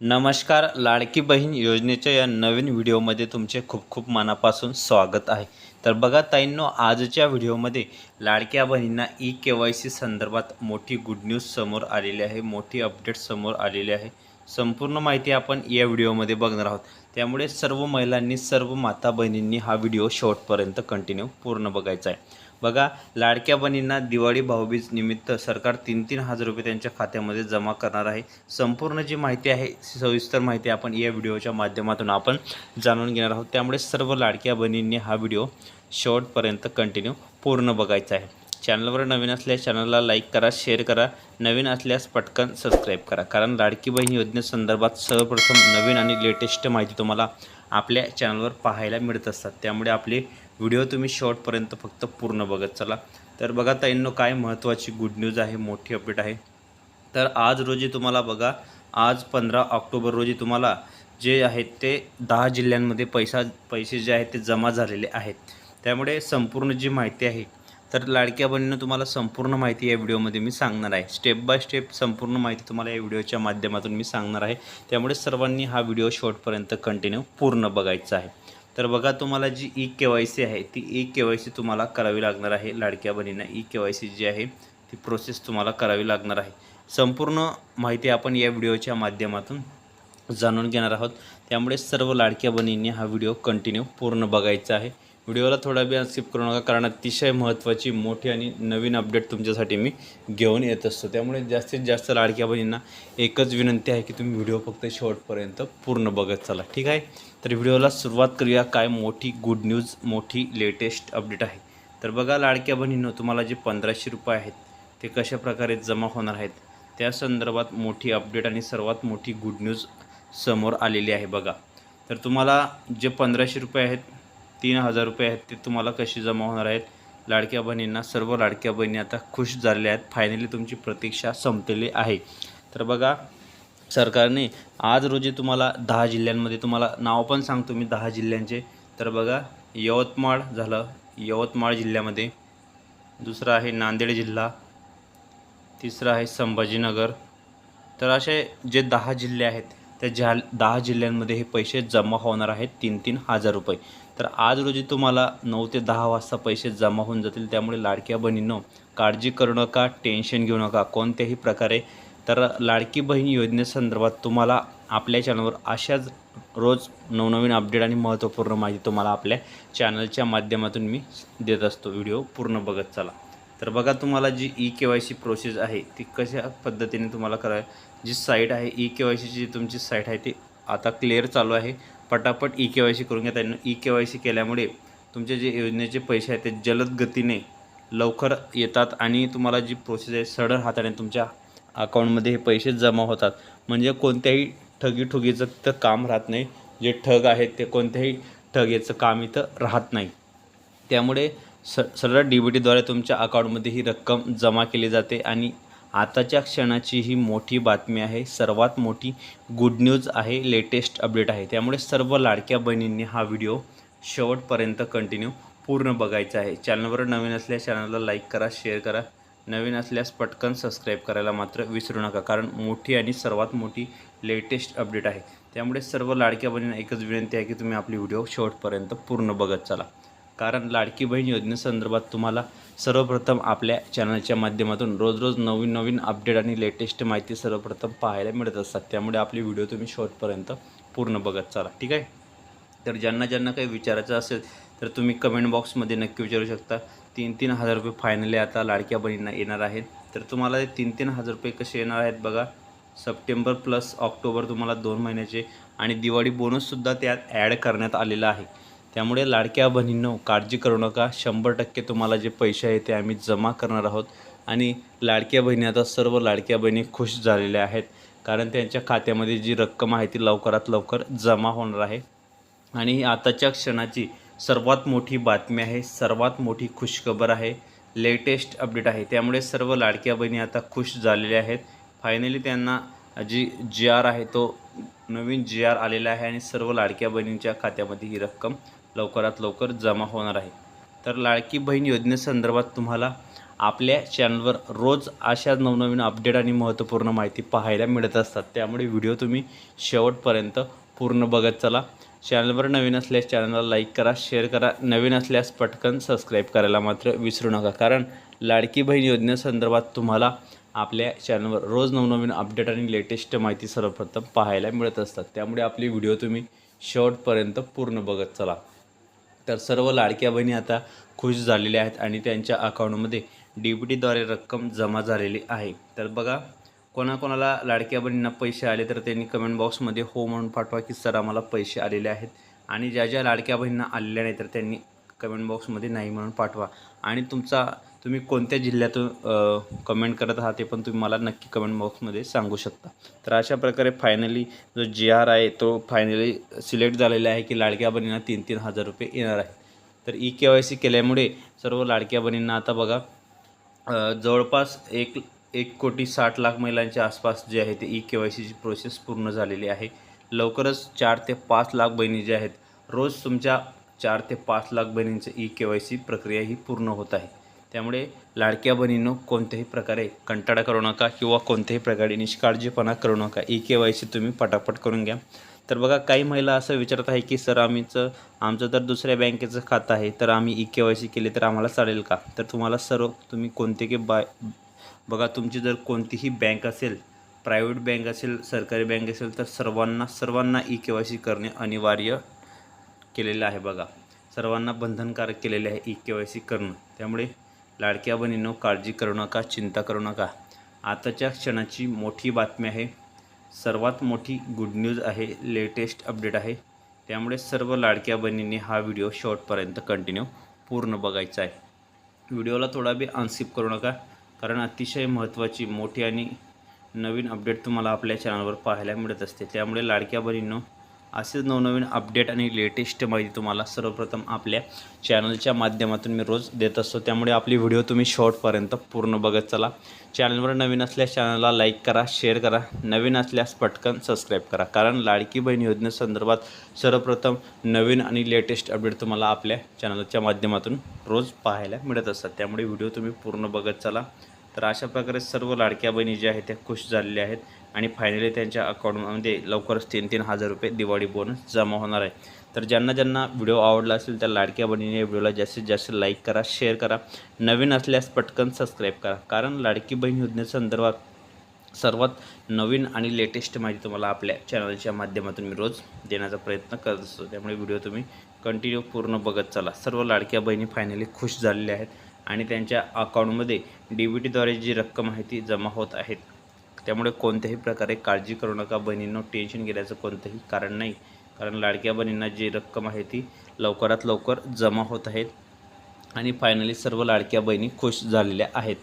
नमस्कार लाडकी बहीण योजनेच्या या नवीन व्हिडिओमध्ये तुमचे खूप खूप मनापासून स्वागत आहे. तर बघा ताईंनो आजच्या व्हिडिओमध्ये लाडक्या बहिणींना ई के वाय सी संदर्भात मोठी गुड न्यूज समोर आलेली आहे मोठी अपडेट समोर आलेली आहे. संपूर्ण माहिती आपण या व्हिडिओमध्ये बघणार आहोत. त्यामुळे सर्व महिलांनी सर्व माता बहिणींनी हा व्हिडिओ शेवटपर्यंत कंटिन्यू पूर्ण बघायचा आहे. बघा लाडक्या बहिणींना दिवाळी भाऊबीज निमित्त सरकार तीन तीन हजार रुपये त्यांच्या खात्यामध्ये जमा करणार आहे. संपूर्ण जी माहिती आहे सविस्तर माहिती आपण या व्हिडिओच्या माध्यमातून आपण जाणून घेणार आहोत. त्यामुळे सर्व लाडक्या बहिणींनी हा व्हिडिओ शेवटपर्यंत कंटिन्यू पूर्ण बघायचा आहे. चॅनलवर नवीन असल्यास चॅनलला लाईक करा शेअर करा. नवीन असल्यास पटकन सबस्क्राईब करा. कारण लाडकी बहीण योजनेसंदर्भात सर्वप्रथम नवीन आणि लेटेस्ट माहिती तुम्हाला आपल्या चॅनलवर पाहायला मिळत असतात. त्यामुळे आपली व्हिडिओ तुम्ही शॉर्टपर्यंत फक्त पूर्ण बघत चला. तर बघा ताईंनो काय महत्त्वाची गुड न्यूज आहे मोठी अपडेट आहे. तर आज रोजी तुम्हाला बघा आज पंधरा ऑक्टोबर रोजी तुम्हाला जे आहेत ते दहा जिल्ह्यांमध्ये पैसा पैसे जे आहेत ते जमा झालेले आहेत. त्यामुळे संपूर्ण जी माहिती आहे तर लाडक्या बहिणीनं तुम्हाला संपूर्ण माहिती या व्हिडिओमध्ये मी सांगणार आहे. स्टेप बाय स्टेप संपूर्ण माहिती तुम्हाला या व्हिडिओच्या माध्यमातून मी सांगणार आहे. त्यामुळे सर्वांनी हा व्हिडिओ शॉर्टपर्यंत कंटिन्यू पूर्ण बघायचा आहे. तर बघा तुम्हाला जी ई के वाय सी आहे ती ई के वाय सी तुम्हाला करावी लागणार आहे. लाडक्या बहिणींना ई के वाय सी जी आहे ती प्रोसेस तुम्हाला करावी लागणार आहे. संपूर्ण माहिती आपण या व्हिडिओच्या माध्यमातून जाणून घेणार आहोत. त्यामुळे सर्व लाडक्या बहिणींनी हा व्हिडिओ कंटिन्यू पूर्ण बघायचा आहे. व्हिडिओला थोडा वेळ स्किप करू नका कारण अतिशय महत्त्वाची मोठी आणि नवीन अपडेट तुमच्यासाठी मी घेऊन येत असतो. त्यामुळे जास्तीत जास्त लाडक्या बहिणींना एकच विनंती आहे की तुम्ही व्हिडिओ फक्त शेवटपर्यंत पूर्ण बघत चला. ठीक आहे? तर व्हिडिओला सुरुवात करूया. काय मोठी गुड न्यूज मोठी लेटेस्ट अपडेट आहे. तर बघा लाडक्या बहिणींनो तुम्हाला जे पंधराशे रुपये आहेत ते कशा प्रकारे जमा होणार आहेत त्या संदर्भात मोठी अपडेट आणि सर्वात मोठी गुड न्यूज समोर आलेली आहे बघा. तर तुम्हाला जे पंधराशे रुपये आहेत तीन हजार रुपये आहेत ते तुम्हाला कसे जमा होणार आहेत? लाडक्या बहिणींना सर्व लाडक्या बहिणी आता खुश झालेल्या आहेत. फायनली तुमची प्रतीक्षा संपलेली आहे. तर बघा सरकारने आज रोजी तुम्हाला दहा जिल्ह्यांमध्ये तुम्हाला नाव पण सांगतो मी दहा जिल्ह्यांचे. तर बघा यवतमाळ झालं यवतमाळ जिल्ह्यामध्ये. दुसरं आहे नांदेड जिल्हा. तिसरं आहे संभाजीनगर. तर असे जे दहा जिल्हे आहेत त्या ज्या दहा जिल्ह्यांमध्ये हे पैसे जमा होणार आहेत तीन तीन हजार रुपये. तर आज रोजी तुम्हाला नऊ ते दहा वाजता पैसे जमा होऊन जातील. त्यामुळे लाडक्या बहिणींनो काळजी करू नका टेन्शन घेऊ नका. कोणत्याही प्रकारे तर लाडकी बहीण योजनेसंदर्भात तुम्हाला आपल्या चॅनलवर अशाच रोज नवनवीन अपडेट आणि महत्त्वपूर्ण माहिती तुम्हाला आपल्या चॅनलच्या माध्यमातून मी देत असतो. व्हिडिओ पूर्ण बघत चला. तर बघा तुम्हाला जी E K Y C process आहे ती कशा पद्धतीने तुम्हाला करावी? जी साईट आहे ई के वाय सीची जी तुमची साईट आहे ती आता क्लिअर चालू आहे. पटापट ई के वाय सी करून घेता येईल ई के वाय सी केल्यामुळे तुमचे जे योजनेचे पैसे आहेत ते जलद गतीने लवकर येतात आणि तुम्हाला जी प्रोसेस आहे सडळ हाताने तुमच्या अकाउंटमध्ये हे पैसे जमा होतात. म्हणजे कोणत्याही ठगीठुगीचं तिथं काम राहत नाही. जे ठग आहेत ते कोणत्याही ठगीचं काम इथं राहत नाही. त्यामुळे स सरळ डी बी टीद्वारे तुमच्या अकाउंटमध्ये ही रक्कम जमा केली जाते आणि आताच्या क्षणाची ही मोठी बातमी आहे. सर्वात मोठी गुड न्यूज आहे लेटेस्ट अपडेट आहे. त्यामुळे सर्व लाडक्या बहिणींनी हा व्हिडिओ शेवटपर्यंत कंटिन्यू पूर्ण बघायचा आहे. चॅनलवर नवीन असल्या चॅनलला लाईक करा शेअर करा. नवीन असल्यास पटकन सबस्क्राईब करायला मात्र विसरू नका कारण मोठी आणि सर्वात मोठी लेटेस्ट अपडेट आहे. त्यामुळे सर्व लाडक्या बहिणींना एकच विनंती आहे की तुम्ही आपली व्हिडिओ शेवटपर्यंत पूर्ण बघत चला. कारण लाडकी बहीण योजनेसंदर्भात तुम्हाला सर्वप्रथम आपल्या चॅनलच्या माध्यमातून रोज रोज नवीन नवीन अपडेट आणि लेटेस्ट माहिती सर्वप्रथम पाहायला मिळत असतात. त्यामुळे आपली व्हिडिओ तुम्ही शेवटपर्यंत पूर्ण बघत चला. ठीक आहे? तर ज्यांना ज्यांना काही विचारायचं असेल तर तुम्ही कमेंट बॉक्समध्ये नक्की विचारू शकता. तीन तीन हजार रुपये फायनली आता लाडक्या बहिणींना येणार आहेत. तर तुम्हाला ते तीन तीन हजार रुपये कसे येणार आहेत बघा. सप्टेंबर प्लस ऑक्टोबर तुम्हाला दोन महिन्याचे आणि दिवाळी बोनससुद्धा त्यात ॲड करण्यात आलेला आहे. त्यामुळे लाडक्या बहिणींनो काळजी करू नका. शंभर टक्के तुम्हाला जे पैसे आहे ते आम्ही जमा करणार आहोत. आणि लाडक्या बहिणी आता सर्व लाडक्या बहिणी खुश झालेल्या आहेत. कारण त्यांच्या खात्यामध्ये जी रक्कम आहे ती लवकरात लवकर जमा होणार आहे. आणि ही आताच्या क्षणाची सर्वात मोठी बातमी आहे सर्वात मोठी खुशखबर आहे लेटेस्ट अपडेट आहे. त्यामुळे सर्व लाडक्या बहिणी आता खुश झालेल्या आहेत. फायनली त्यांना जी जी आर आहे तो नवीन जी आर आलेला आहे आणि सर्व लाडक्या बहिणींच्या खात्यामध्ये ही रक्कम लवकरात लवकर जमा होणार आहे. तर लाडकी बहीण योजनेसंदर्भात तुम्हाला आपल्या चॅनलवर रोज अशा नवनवीन अपडेट आणि महत्त्वपूर्ण माहिती पाहायला मिळत असतात. त्यामुळे व्हिडिओ तुम्ही शेवटपर्यंत पूर्ण बघत चला. चॅनलवर नवीन असल्यास चॅनलला लाईक करा शेअर करा. नवीन असल्यास पटकन सबस्क्राईब करायला मात्र विसरू नका. कारण लाडकी बहीण योजनेसंदर्भात तुम्हाला आपल्या चॅनलवर रोज नवनवीन अपडेट आणि लेटेस्ट माहिती सर्वप्रथम पाहायला मिळत असतात. त्यामुळे आपली व्हिडिओ तुम्ही शेवटपर्यंत पूर्ण बघत चला. तर सर्व लाडक्या बहिणी आता खुश झालेल्या आहेत आणि त्यांच्या अकाउंटमध्ये डी बी टीद्वारे रक्कम जमा झालेली आहे. तर बघा कोणाकोणाला लाडक्या बहिणींना पैसे आले तर त्यांनी कमेंट बॉक्समध्ये हो म्हणून पाठवा की सर आम्हाला पैसे आलेले आहेत. आणि ज्या ज्या लाडक्या बहिणींना आलेल्या नाही तर त्यांनी कमेंट बॉक्समध्ये नाही म्हणून पाठवा. आणि तुमचा तुम्ही कोणत्या जिल्ह्यातून कमेंट करत आहात ते पण तुम्ही मला नक्की कमेंट बॉक्समध्ये सांगू शकता. तर अशा प्रकारे फायनली जो जी आर आहे तो फायनली सिलेक्ट झालेला आहे की लाडक्या बहिणींना तीन तीन हजार रुपये येणार आहे तर ई के वाय सी केल्यामुळे सर्व लाडक्या बहिणींना आता बघा जवळपास एक एक कोटी साठ लाख महिलांच्या आसपास जे आहे ते ई के वाय सीची प्रोसेस पूर्ण झालेली आहे. लवकरच चार ते पाच लाख बहिणी ज्या आहेत रोज तुमच्या चार ते पाच लाख बहिणींचं ई के वाय सी प्रक्रिया ही पूर्ण होत आहे. त्यामुळे लाडक्या बहिणींनो कोणत्याही प्रकारे कंटाळा करू नका किंवा कोणत्याही प्रकारे निष्काळजीपणा करू नका. ई के वाय सी तुम्ही पटापट करून घ्या. तर बघा काही महिला असं विचारत आहे की सर आम्हीचं आमचं तर दुसऱ्या बँकेचं खातं आहे तर आम्ही ई के वाय सी केले तर आम्हाला चालेल का? तर तुम्हाला सर्व तुम्ही कोणते की बाय बघा तुमची जर कोणतीही बँक असेल प्रायव्हेट बँक असेल सरकारी बँक असेल तर सर्वांना सर्वांना ई के वाय सी करणे अनिवार्य केलेलं आहे बघा. सर्वांना बंधनकारक केलेले आहे ई के वाय सी करणं. त्यामुळे लाडक्या बहिणींनो काळजी करू नका चिंता करू नका. आताच्या क्षणाची मोठी बातमी आहे. सर्वात मोठी गुड न्यूज आहे लेटेस्ट अपडेट आहे. त्यामुळे सर्व लाडक्या बहिणींनी हा व्हिडिओ शॉर्टपर्यंत कंटिन्यू पूर्ण बघायचा आहे. व्हिडिओला थोडा बी अनस्किप करू नका. कारण अतिशय महत्त्वाची मोठी आणि नवीन अपडेट तुम्हाला आपल्या चॅनलवर पाहायला मिळत असते. त्यामुळे लाडक्या बहिणींनो असेच नवनवीन अपडेट आणि लेटेस्ट माहिती तुम्हाला सर्वप्रथम आपल्या चॅनलच्या माध्यमातून मी रोज देत असतो. त्यामुळे आपली व्हिडिओ तुम्ही शॉर्टपर्यंत पूर्ण बघत चला. चॅनलवर नवीन असल्यास चॅनलला लाईक करा शेअर करा. नवीन असल्यास पटकन सबस्क्राईब करा. कारण लाडकी बहीण योजनेसंदर्भात सर्वप्रथम नवीन आणि लेटेस्ट अपडेट तुम्हाला आपल्या चॅनलच्या माध्यमातून रोज पाहायला मिळत असतात. त्यामुळे व्हिडिओ तुम्ही पूर्ण बघत चला. तर अशा प्रकारे सर्व लाडक्या बहिणी ज्या आहेत त्या खुश झालेल्या आहेत. आणि फायनली त्यांच्या अकाउंटमध्ये लवकरच तीन तीन हजार रुपये दिवाळी बोनस जमा होणार आहे. तर ज्यांना ज्यांना व्हिडिओ आवडला असेल त्या लाडक्या बहिणीने व्हिडिओला जास्तीत जास्त लाईक करा शेअर करा. नवीन असल्यास पटकन सबस्क्राईब करा. कारण लाडकी बहीण योजनेसंदर्भात सर्वात नवीन आणि लेटेस्ट माहिती तुम्हाला आपल्या चॅनलच्या माध्यमातून मी रोज देण्याचा प्रयत्न करत असतो. त्यामुळे व्हिडिओ तुम्ही कंटिन्यू पूर्ण बघत चला. सर्व लाडक्या बहिणी फायनली खुश झालेल्या आहेत आणि त्यांच्या अकाउंटमध्ये डी बी टीद्वारे जी रक्कम आहे ती जमा होत आहेत त्यामुळे कोणत्याही प्रकारे काळजी करू नका. बहिणींनो टेन्शन घेण्याचं कोणतंही कारण नाही. कारण लाडक्या बहिणींना जी रक्कम आहे ती लवकरात लवकर जमा होत आहेत. आणि फायनली सर्व लाडक्या बहिणी खुश झालेल्या आहेत.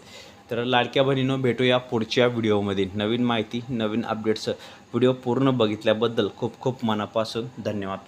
तर लाडक्या बहिणीनं भेटूया पुढच्या व्हिडिओमध्ये. नवीन माहिती नवीन अपडेट्स व्हिडिओ पूर्ण बघितल्याबद्दल खूप खूप मनापासून धन्यवाद.